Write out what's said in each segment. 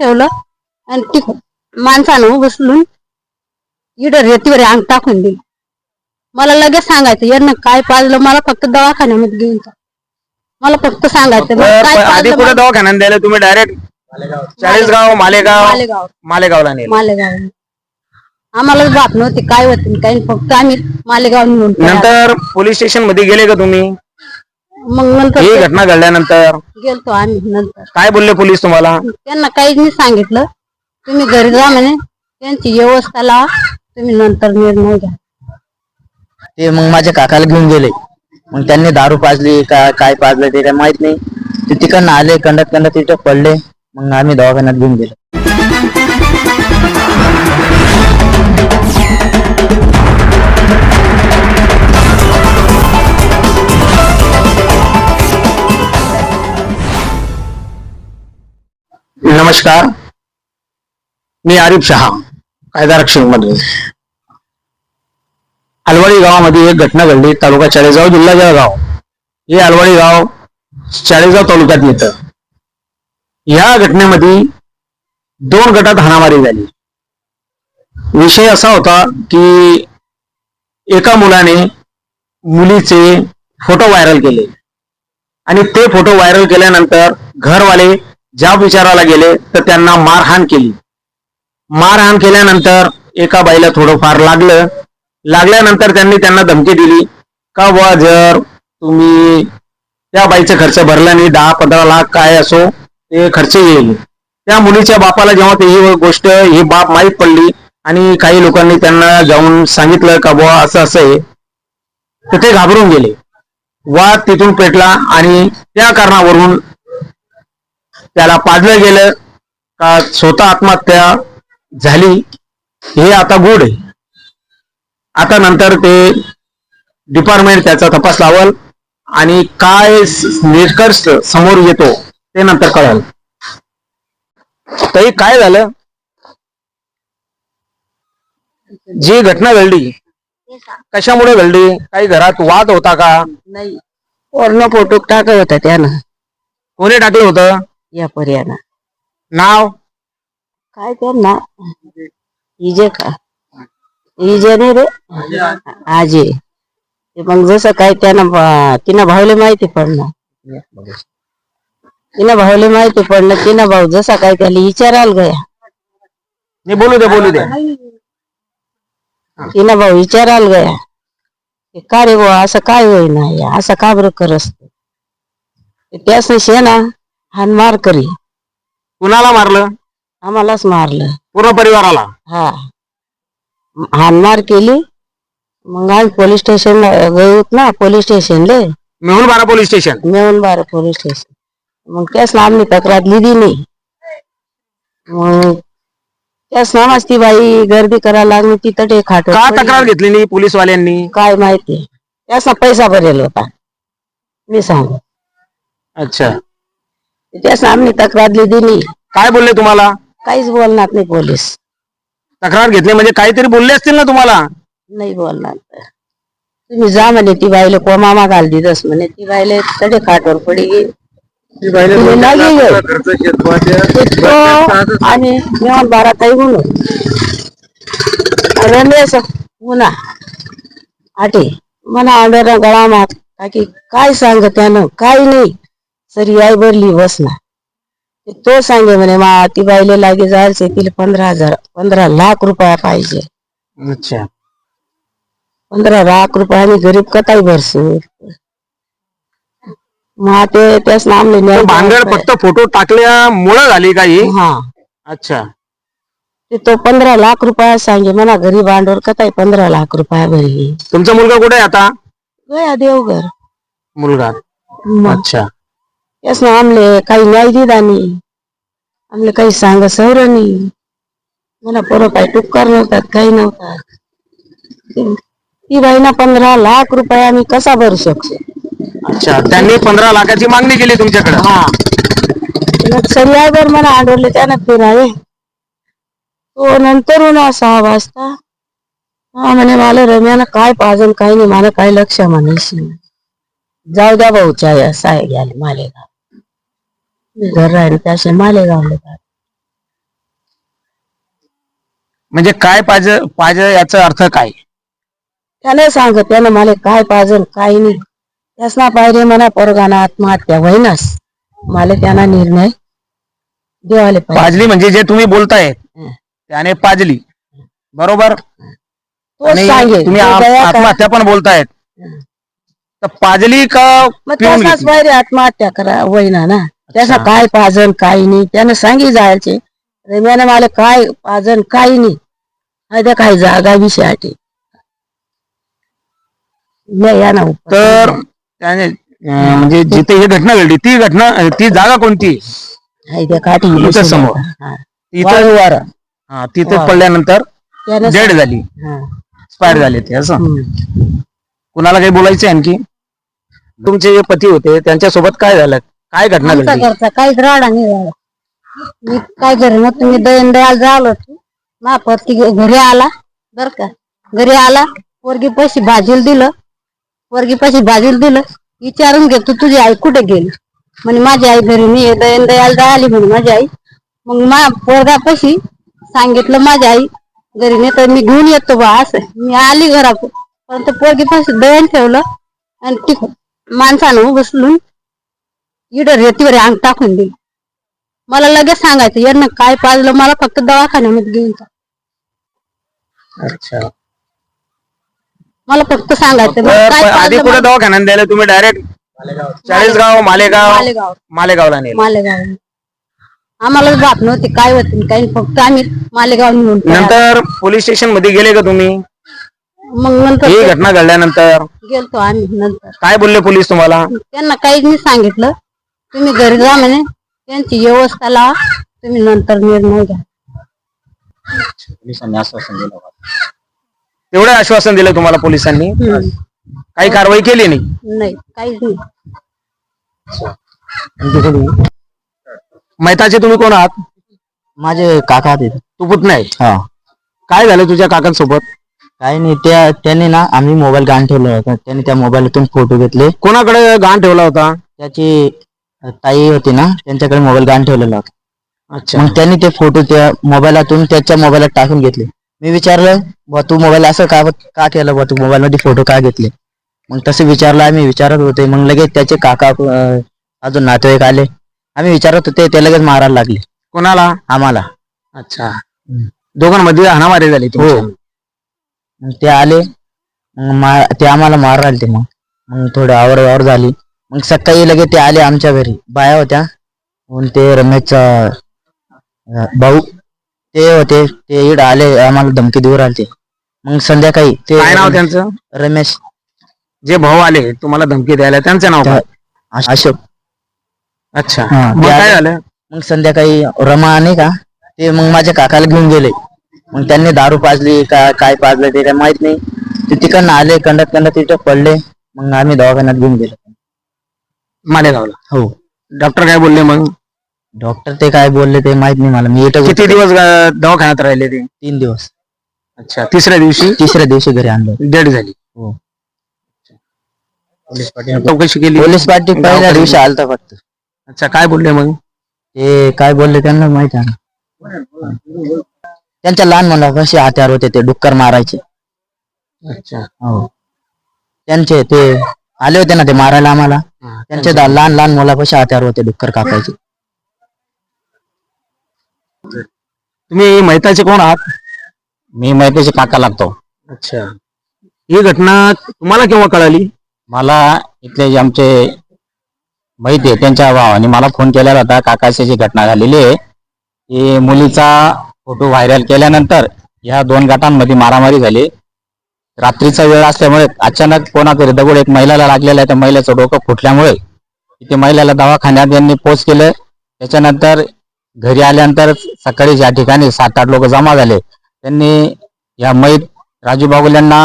ठेवलं. आणि ती माणसानं बसलून इडं रेतीवर अंग टाकून दिलं. मला लगेच सांगायचं यांना काय पाजलं? मला फक्त दवाखान्यामध्ये घेऊन जा. मला फक्त सांगायचं काय आधी कुठे दवाखान्यात द्यायला तुम्ही डायरेक्ट चाळीसगाव मालेगाव मालेगाव. मालेगावला नेलं. मालेगाव. आम्हालाच बाप नव्हते काय होते काय नाही, फक्त आम्ही मालेगाव निघून पळालो. नंतर पोलीस स्टेशनमध्ये गेले का तुम्ही? मग नंतर ही घटना घडल्यानंतर? गेलतो आम्ही नंतर. काय बोलले पोलीस तुम्हाला? त्यांना काहीच नाही सांगितलं. तुम्ही घरी जा म्हणे. त्यांची व्यवस्था लावा. तुम्ही नंतर निर्णय घ्या. ते मग माझ्या काकाला घेऊन गेले. मग त्यांनी दारू पाजली का काय पाजलं ते काय माहीत नाही. ते तिकडनं आले कंडत कंडत तिथं पडले. मग आम्ही दवाखान्यात घेऊन गेलो. नमस्कार. मी आरिफ शहा कायदा रक्षकमध्ये अलवाडी गावामध्ये एक घटना घडली. तालुका चाळीसगाव जिल्हा जळगाव. हे अलवाडी गाव चाळीसगाव तालुक्यात येतं. या घटनेमध्ये दोन गटात हाणामारी झाली. विषय असा होता की एका मुलाने मुलीचे फोटो व्हायरल केले. आणि ते फोटो व्हायरल केल्यानंतर घरवाले ज्या विचाराला गेले तर त्यांना मारहाण केली. मारहाण केल्यानंतर एका बाईला थोडंफार लागलं. लागल्यानंतर त्यांनी त्यांना धमकी दिली का बुवा जर तुम्ही त्या बाईचा खर्च भरला नाही दहा पंधरा लाख काय असो ते खर्च येईल. त्या मुलीच्या बापाला जेव्हा ते ही गोष्ट ही बाप माहीत पडली आणि काही लोकांनी त्यांना जाऊन सांगितलं का बुवा असं असं आहे तर ते घाबरून गेले. वाद तिथून पेटला आणि त्या कारणावरून त्याला पाजलं गेलं का स्वतः आत्महत्या झाली हे आता गुड आहे. आता नंतर ते डिपार्टमेंट त्याचा तपास लावल आणि काय निष्कर्ष समोर येतो ते नंतर कळेल. तरी काय झालं? जी घटना घडली कशामुळे घडली? काही घरात वाद होता का? नाही. फोटो टाकत होता त्यानं. कोणी टाकलं होतं? या पर्यानं. नाव? काय त्यांना इजे का? इजे नाही रे. आजे. ते मग जसं काय त्यानं तिनं भावले माहिती पडलं. तिनं भावले माहिती पडलं तिनं भाऊ जसा काय त्याला विचारायला गया. नाही बोलू दे बोलू दे. तिनं भाऊ विचारायला गया. की का रे भाऊ असं काय होईना? असं का बरं करस त्यास शेना हान मार करी. कुणाला मारलं? आम्हालाच मारलं. पूर्ण परिवाराला? हा. हानमार केली. मग आम्ही पोलीस स्टेशनला गयोत ना पोलीस स्टेशनले. मेहुण बारा पोलीस स्टेशन. नेऊन बारा पोलीस स्टेशन. मग त्याच ना आम्ही तक्रार दिली नाही. मग त्याच नामाच ती बाई गर्दी करायला लागली ती तटे खाट का तक्रार घेतली नाही पोलीस वाल्यांनी काय माहिती? त्याच पैसा भरेल होता. मी सांग. अच्छा. त्याच आम्ही तक्रार दिली नाही काय बोलले तुम्हाला? काहीच बोलणार नाही पोलीस. तक्रार घेतली म्हणजे काहीतरी बोलले असतील ना तुम्हाला? नाही बोलणार. तुम्ही जा म्हणे ती बाईले कोमामा घाल दिदस म्हणे. ती बाईले तडे खाटवर पडी गेली. तुम्ही नाही गेले. ते आणि मेवण बारा काही म्हणून. रमेश पुन्हा आटे. म्हणा आंडर गळा मात काकी काय सांग त्यानं? काही नाही. सरी आई भरली बस ना. ते सांगे म्हणे मा ती बाईले लागे जायचे तिला पंधरा हजार पंधरा लाख रुपया पाहिजे. अच्छा. पंधरा लाख रुपये आम्ही गरीब कताई भरसू. मग ते त्याच नामले तर भानगड फक्त फोटो टाकल्यामुळं झाली काही हा? अच्छा. ते तो पंधरा लाख रुपया सांगे म्हणा गरीब भांडवल कताई पंधरा लाख रुपया भरली. तुमचा मुलगा कुठे आहे आता? गया देवघर. मुलगा. मग अच्छा. ना आमले काही न्याय दिला नाही आमले काही सांग नाही मला पोरं काही टुक्कर नव्हतात काही नव्हतात ती- ती बाईना पंधरा लाख रुपये आम्ही कसा भरू शकतो? अच्छा त्यांनी पंधरा लाखाची मागणी केली तुमच्याकडे? हा. सरियावर मला आढळले त्यानं फिरावे. तो नंतर ना सहा वाजता. हा म्हणे मला रम्यानं काय पाजन काही नाही मला काय लक्ष म्हणायची जाऊ द्या भाऊच्या या साय गेले मालेगाव घर राहिले त्याचे मालेगावले म्हणजे काय पाहिजे पाहिजे याचा अर्थ काय? त्याला सांग त्यानं मला काय पाहिजे काय नाही. त्याच ना पाहिजे म्हणा पोरगाना आत्महत्या होईनास. मला त्यांना निर्णय देवाले पाहिजे. पाजली म्हणजे जे तुम्ही बोलताय हं. त्याने पाजली. बरोबर? तोच आणि सांगे तुम्ही तो आप- दया का- आत्महत्या पण बोलतायत. तर पाजली का मग पिऊन घेतली? पाहिजे आत्महत्या करा होईना ना. त्याचा. काय पाजन काय नाही त्यानं सांगी जायचे रेम्यानं मला काय पाजन काय नाही आता काय जागा विषयासाठी या ना. तर त्याने अं, म्हणजे जिथे ही घटना घडली ती घटना ती जागा कोणती हाय त्या काठी इथं समोर. हा. तिथं. हा. पडल्यानंतर त्यानं डेड झाली हा. एक्सपायर झाले ते असं हम्म. कुणाला काही बोलायचं आणखी तुमचे जे पती होते त्यांच्यासोबत काय झालं काय घटना आमचा घडली? घरचा काहीच राडा नाही झाला. मी काय घरी मग तुम्ही दयन दयाल झालो मा पती घ- घरी आला. बर का? घरी आला. पोरगी पैसे भाजीला दिलं. पोरगी पैसे भाजीला दिलं. विचारून घे तू तुझी आई कुठे गेली? म्हणे माझी आई घरी नाही दयन दयाल आली म्हणे माझी आई. मग मा पोरगा पैसे सांगितलं माझी आई. घरी नाही तर मी घेऊन येतो बा असं. मी आली घरात पण ते पोरगी पैसे दयन ठेवलं. आणि ती माणसानं बसलून इकडं रेतीवर अंग टाकून दिली. मला लगेच सांगायचं यांना काय पाजलं मला फक्त दवाखान्यामध्ये घेऊन जा. अच्छा. मला फक्त सांगायचं मला काय आधी पाजलं कुठे मला- दवाखान्यात द्यायला तुम्ही डायरेक्ट चाळीसगाव मालेगाव? मालेगाव. मालेगावला नेलं. मालेगाव. आम्हाला बात नव्हती काय होती काही फक्त आम्ही मालेगाव निघून पळालो. नंतर पोलीस स्टेशनमध्ये गेले का तुम्ही? मग नंतर ही घटना घडल्यानंतर? गेलतो आम्ही नंतर. काय बोलले पोलीस तुम्हाला? त्यांना काहीच नाही सांगितलं. तुम्ही घरी जा म्हणे. त्यांची व्यवस्था लावा. तुम्ही नंतर निर्णय घ्या. तेवढं आश्वासन दिलं तुम्हाला पोलिसांनी? हम्म. काही कारवाई केली नाही? नाही काहीच नाही. मैताचे तुम्ही कोण आहात? माझे काका ते तू पुतण्या आहे हा. काय झालं तुझ्या काकांसोबत? काही नाही त्या त्यांनी ना आम्ही मोबाईल गाण ठेवला होता. त्यांनी त्या मोबाईलतून फोटो घेतले. कोणाकडे गाण ठेवला होता? त्याची ताई होती ना त्यांच्याकडे मोबाईल गाण ठेवलेला होता. अच्छा. मग त्यांनी ते फोटो त्या मोबाईलातून त्याच्या मोबाईलात टाकून घेतले. मी विचारलं बा तू मोबाईल असं का का केलं बा तू मोबाईल मध्ये फोटो का घेतले? मग तसं विचारलं आम्ही विचारत होते. मग लगेच त्याचे काका अजून नातेवाईक आले. आम्ही विचारत होते ते लगेच मारायला लागले. कोणाला? आम्हाला. अच्छा. दोघांमध्ये हाणामारी झाली. हो. मग ते आले. मग मा- ते आम्हाला मार राहिले ते मग. मग थोडं आवड झाली. मग सकाळी लगे ते आले आमच्या घरी. बाया होत्या. ते रमेशचा अं, भाऊ ते होते. ते इड आले. आम्हाला धमकी देऊ राहिले मग संध्याकाळी ते काय नाव त्यांचं? रमेश. जे भाऊ आले तुम्हाला धमकी द्यायला त्यांचं नाव काय? अश- अशोक. अच्छा. हा, मग ते काय आले. झालं? मग संध्याकाळी रमा नाही का ते मग माझ्या काकाला घेऊन गेले. मग त्यांनी दारू पाजली का काय पाजलं ते काय माहीत नाही. ते तिकडनं आले कंडत कंडत तिथं पडले. मग आम्ही दवाखान्यात घेऊन गेलो. मालेगावला. हो. डॉक्टर काय बोलले मग? डॉक्टर ते काय बोलले ते माहीत नाही मला. मी इथं किती होतो. दिवस दवाखान्यात राहिले ते? तीन दिवस. अच्छा तिसऱ्या दिवशी? तिसऱ्या दिवशी घरी आणलो. डेड झाली. हो. चौकशी केली. पोलीस पार्टी पहिल्या दिवशी आलता फक्त. अच्छा काय बोलले मग? ते काय बोलले त्यांना माहीत आहे त्यांच्या लहान मुला कसे हत्यार होते ते डुक्कर मारायचे. अच्छा. हो. त्यांचे ते आले होते ना ते मारायला आम्हाला. हा, त्यांचे दा- लहान लहान मुलापाशी हत्यार होते डुक्कर कापायचे. तुम्ही मैताचे कोण आहात? मी मैत्रीचे काका लागतो. अच्छा. ही घटना तुम्हाला केव्हा कळाली? मला इथले जे आमचे माहिती आहे त्यांच्या भावाने मला फोन केलेला होता. काकाची जी घटना झालेली आहे की मुलीचा फोटो व्हायरल केल्यानंतर ह्या दोन गटांमध्ये मारामारी झाली. रात्रीचा वेळ असल्यामुळे अचानक कोणाकडे दगड एक महिलाला लागलेला आहे त्या महिलेचं डोकं फुटल्यामुळे इथे महिलेला दवाखान्यात यांनी पोच केलं. त्याच्यानंतर घरी आल्यानंतर सकाळी ज्या ठिकाणी सात आठ लोक जमा झाले त्यांनी या मैत राजू बागुल यांना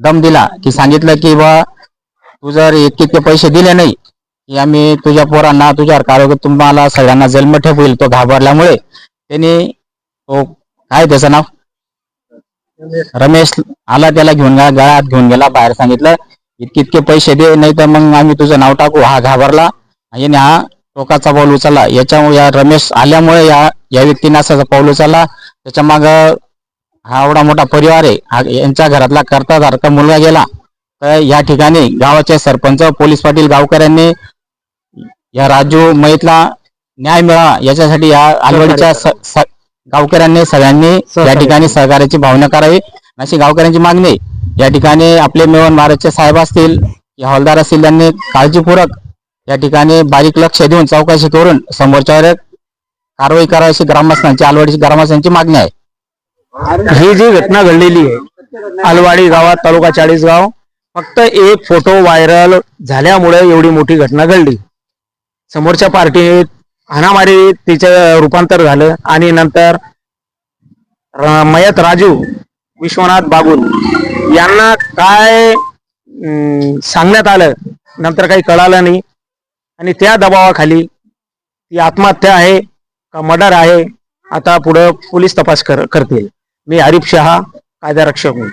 दम दिला की सांगितलं की बा तू जर इतके इतके पैसे दिले नाही की आम्ही तुझ्या पोरांना तुझ्यावर कारवाई तुम्हाला सगळ्यांना जन्मठेप होईल तो घाबरल्यामुळे त्यांनी तो काय त्याचं नाव? रमेश आला त्याला घेऊन गेला गळ्यात घेऊन गेला बाहेर सांगितलं इतके इतके पैसे दे नाही तर मग आम्ही तुझं नाव टाकू. हा घाबरला. याने हा टोकाचा पाऊल उचलला. याच्यामुळे या रमेश आल्यामुळे या या व्यक्तीने असा पाऊल उचलला त्याच्या माग हा एवढा मोठा परिवार आहे. हा यांच्या घरातला करतासारखा मुलगा गेला. तर या ठिकाणी गावाचे सरपंच पोलीस पाटील गावकऱ्यांनी या राजू मयतला न्याय मिळावा. याच्यासाठी या आलवडीच्या स- स- गावकऱ्यांनी सगळ्यांनी या ठिकाणी सहकार्याची भावना करावी. अशी गावकऱ्यांची मागणी आहे. या ठिकाणी आपले मिळवून महाराजचे साहेब असतील हवालदार असतील त्यांनी काळजीपूर्वक या ठिकाणी बारीक लक्ष देऊन चौकशी करून समोरच्यावर कारवाई करावी अशी ग्रामस्थांची आलवाडीची ग्रामस्थांची मागणी आहे. ही जी घटना घडलेली आहे अलवाडी गावात तालुका चाळीसगाव फक्त एक फोटो व्हायरल झाल्यामुळे एवढी मोठी घटना घडली. समोरच्या पार्टीत हाणामारी तिचं रूपांतर झालं आणि नंतर मयत राजू विश्वनाथ बागुल यांना काय सांगण्यात आलं नंतर काही कळालं नाही. आणि त्या दबावाखाली ती आत्महत्या आहे का मर्डर आहे आता पुढं पोलीस तपास कर करतील. मी हरीफ शहा कायदा रक्षक म्हणून